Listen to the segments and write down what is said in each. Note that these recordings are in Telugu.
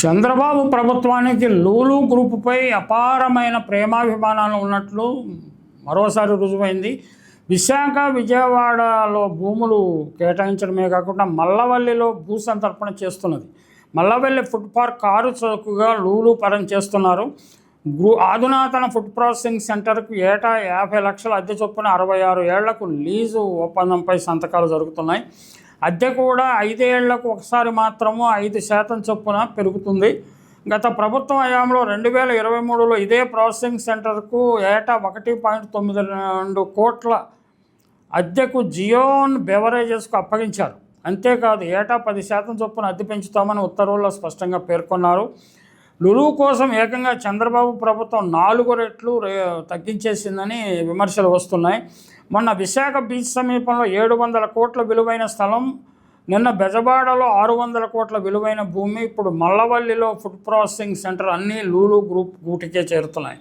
చంద్రబాబు ప్రభుత్వానికి లూలు గ్రూపుపై అపారమైన ప్రేమాభిమానాలు ఉన్నట్లు మరోసారి రుజువైంది. విశాఖ విజయవాడలో భూములు కేటాయించడమే కాకుండా మల్లవల్లిలో భూ సంతర్పణ చేస్తున్నది. మల్లవల్లి ఫుడ్ పార్క్ కారు చౌకగా లూలు పరం చేస్తున్నారు. గ్రూ ఆధునాతన ఫుడ్ ప్రాసెసింగ్ సెంటర్కు ఏటా యాభై లక్షల అద్దె చొప్పున అరవై ఆరు ఏళ్ళకు లీజు ఒప్పందంపై సంతకాలు జరుగుతున్నాయి. అద్దె కూడా ఐదేళ్ళకు ఒకసారి మాత్రము ఐదు శాతం చొప్పున పెరుగుతుంది. గత ప్రభుత్వం హయాంలో రెండు వేల ఇరవై మూడులో ఇదే ప్రాసెసింగ్ సెంటర్కు ఏటా ఒకటి పాయింట్ తొమ్మిది రెండు కోట్ల అద్దెకు జియోన్ బెవరేజెస్కు అప్పగించారు. అంతేకాదు ఏటా పది శాతం చొప్పున అద్దె పెంచుతామని ఉత్తర్వుల్లో స్పష్టంగా పేర్కొన్నారు. లులు కోసం ఏకంగా చంద్రబాబు ప్రభుత్వం నాలుగు రెట్లు రే- తగ్గించేసిందని విమర్శలు వస్తున్నాయి. మొన్న విశాఖ బీచ్ సమీపంలో ఏడు వందల కోట్ల విలువైన స్థలం నిన్న బెజవాడలో ఆరు వందల కోట్ల విలువైన భూమి ఇప్పుడు మల్లవల్లిలో ఫుడ్ ప్రాసెసింగ్ సెంటర్ అన్నీ లూలు గ్రూప్ గూటికే చేరుతున్నాయి.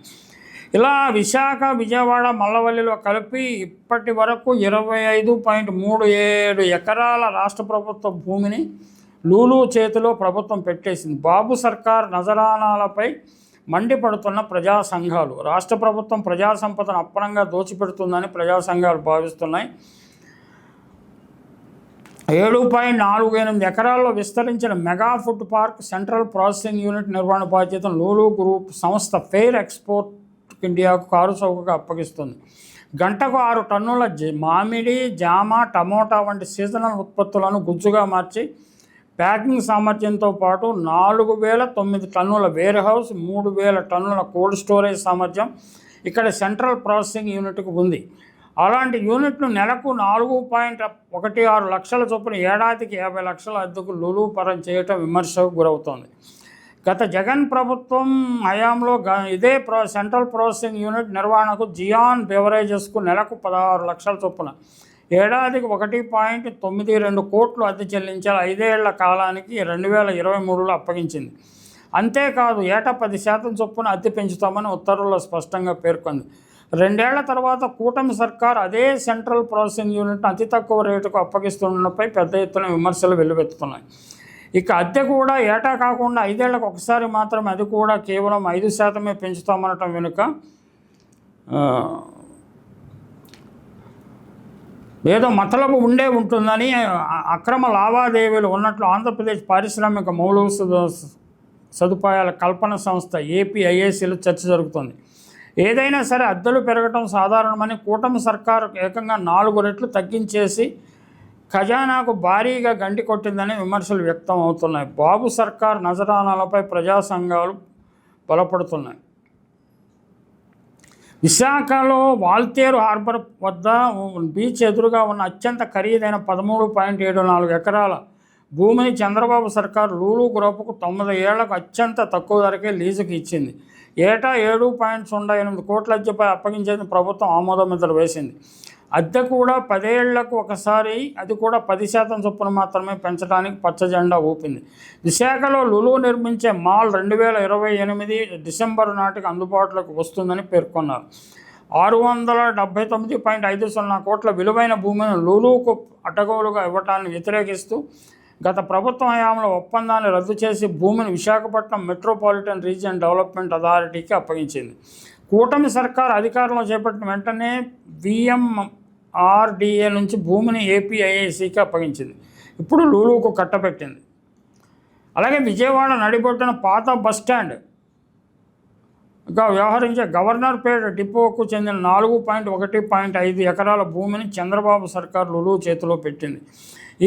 ఇలా విశాఖ విజయవాడ మల్లవల్లిలో కలిపి ఇప్పటి వరకు ఇరవై ఐదు పాయింట్ మూడు ఏడు ఎకరాల రాష్ట్ర ప్రభుత్వ భూమిని లూలు చేతిలో ప్రభుత్వం పెట్టేసింది. బాబు సర్కార్ నజరానాలపై మండిపడుతున్న ప్రజా సంఘాలు. రాష్ట్ర ప్రభుత్వం ప్రజా సంపదను అప్పనంగా దోచిపెడుతుందని ప్రజా సంఘాలు భావిస్తున్నాయి. ఏడు పాయింట్ నాలుగు ఎనిమిది ఎకరాల్లో విస్తరించిన mega food park central processing unit నిర్వహణ బాధ్యతను లూలు గ్రూప్ సంస్థ ఫెయిర్ ఎక్స్పోర్ట్ ఇండియాకు కారు చౌకగా అప్పగిస్తుంది. గంటకు ఆరు టన్నుల మామిడి జామ టమోటా వంటి సీజనల్ ఉత్పత్తులను గుజ్జుగా మార్చి ప్యాకింగ్ సామర్థ్యంతో పాటు నాలుగు వేల తొమ్మిది టన్నుల వేర్ హౌస్ మూడు వేల టన్నుల కోల్డ్ స్టోరేజ్ సామర్థ్యం ఇక్కడ సెంట్రల్ ప్రాసెసింగ్ యూనిట్కు ఉంది. అలాంటి యూనిట్ను నెలకు నాలుగు పాయింట్ ఒకటి ఆరు లక్షల చొప్పున ఏడాదికి యాభై లక్షల అద్దెకు లులు పరం చేయటం విమర్శకు గురవుతోంది. గత జగన్ ప్రభుత్వం హయాంలో గ- ఇదే ప్రో సెంట్రల్ ప్రాసెసింగ్ యూనిట్ నిర్వహణకు జియాన్ బెవరేజెస్కు నెలకు పదహారు లక్షల చొప్పున ఏడాదికి ఒకటి పాయింట్ తొమ్మిది రెండు కోట్లు అద్దె చెల్లించాలి. ఐదేళ్ళ కాలానికి రెండు వేల ఇరవై మూడులో అప్పగించింది. అంతేకాదు ఏటా పది శాతం చొప్పున అద్దె పెంచుతామని ఉత్తర్వుల్లో స్పష్టంగా పేర్కొంది. రెండేళ్ళ తర్వాత కూటమి సర్కార్ అదే సెంట్రల్ ప్రాసెసింగ్ యూనిట్ అతి తక్కువ రేటుకు అప్పగిస్తుండడంపై పెద్ద ఎత్తున విమర్శలు వెల్లువెత్తుతున్నాయి. ఇక అద్దె కూడా ఏటా కాకుండా ఐదేళ్ళకు ఒకసారి మాత్రమే అది కూడా కేవలం ఐదు శాతమే పెంచుతామనటం వెనుక ఏదో మతలబు ఉండే ఉంటుందని అక్రమ లావాదేవీలు ఉన్నట్లు ఆంధ్రప్రదేశ్ పారిశ్రామిక మౌలిక సదుపాయాల కల్పన సంస్థ ఏపీఐఏసీలో చర్చ జరుగుతుంది. ఏదైనా సరే అద్దెలు పెరగటం సాధారణమని కూటమి సర్కారు ఏకంగా నాలుగు రెట్లు తగ్గించేసి ఖజానాకు భారీగా గండి కొట్టిందని విమర్శలు వ్యక్తం అవుతున్నాయి. బాబు సర్కార్ నజరానాలపై ప్రజా సంఘాలు బలపడుతున్నాయి. విశాఖలో వాల్తేరు హార్బర్ వద్ద బీచ్ ఎదురుగా ఉన్న అత్యంత ఖరీదైన పదమూడు పాయింట్ ఏడు నాలుగు ఎకరాల భూమిని చంద్రబాబు సర్కార్ లూలు గ్రూపుకు తొమ్మిది ఏళ్ళకు అత్యంత తక్కువ ధరకే లీజుకి ఇచ్చింది. ఏటా ఏడు పాయింట్ సున్నా ఎనిమిది కోట్ల అద్దెపై అప్పగించేందుకు ప్రభుత్వం ఆమోదం ఇద్దరు వేసింది. అద్దె కూడా పదేళ్ళకు ఒకసారి అది కూడా పది శాతం చొప్పున మాత్రమే పెంచడానికి పచ్చ జెండా ఊపింది. విశాఖలో లులు నిర్మించే మాల్ రెండు వేల ఇరవై ఎనిమిది డిసెంబర్ నాటికి అందుబాటులోకి వస్తుందని పేర్కొన్నారు. ఆరు వందల డెబ్బై తొమ్మిది పాయింట్ ఐదు సున్నా కోట్ల విలువైన భూమిని లులుకు అడ్డగోలుగా ఇవ్వటాన్ని వ్యతిరేకిస్తూ గత ప్రభుత్వం హయాంలో ఒప్పందాన్ని రద్దు చేసి భూమిని విశాఖపట్నం మెట్రోపాలిటన్ రీజియన్ డెవలప్మెంట్ అథారిటీకి అప్పగించింది. కూటమి సర్కార్ అధికారంలో చేపట్టిన వెంటనే ఆర్డిఏ నుంచి భూమిని ఏపీఐఐసికి అప్పగించింది. ఇప్పుడు లూలుకు కట్టబెట్టింది అలాగే విజయవాడ నడిబొట్టున పాత బస్ స్టాండ్ ఇంకా వ్యవహరించే గవర్నర్పేట డిపోకు చెందిన నాలుగు పాయింట్ ఒకటి పాయింట్ ఐదు ఎకరాల భూమిని చంద్రబాబు సర్కార్ లులు చేతిలో పెట్టింది.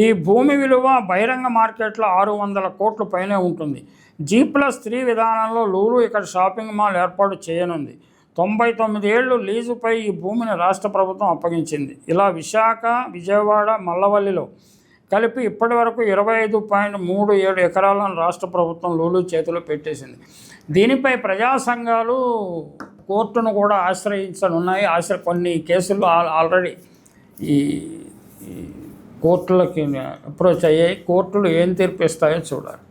ఈ భూమి విలువ బహిరంగ మార్కెట్లో ఆరు వందల కోట్ల పైనే ఉంటుంది. జీ ప్లస్ త్రీ విధానంలో లూలు ఇక్కడ షాపింగ్ మాల్ ఏర్పాటు చేయనుంది. తొంభై తొమ్మిది ఏళ్ళు లీజుపై ఈ భూమిని రాష్ట్ర ప్రభుత్వం అప్పగించింది. ఇలా విశాఖ విజయవాడ మల్లవల్లిలో కలిపి ఇప్పటి వరకు ఇరవై ఐదు పాయింట్ మూడు ఏడు ఎకరాలను రాష్ట్ర ప్రభుత్వం లూలు చేతిలో పెట్టేసింది. దీనిపై ప్రజా సంఘాలు కోర్టును కూడా ఆశ్రయించనున్నాయి. ఆశ్ర కొన్ని కేసులు ఆల్రెడీ ఈ ఈ కోర్టులకి అప్రోచ్ అయ్యాయి. కోర్టులు ఏం తీర్పిస్తాయో చూడాలి.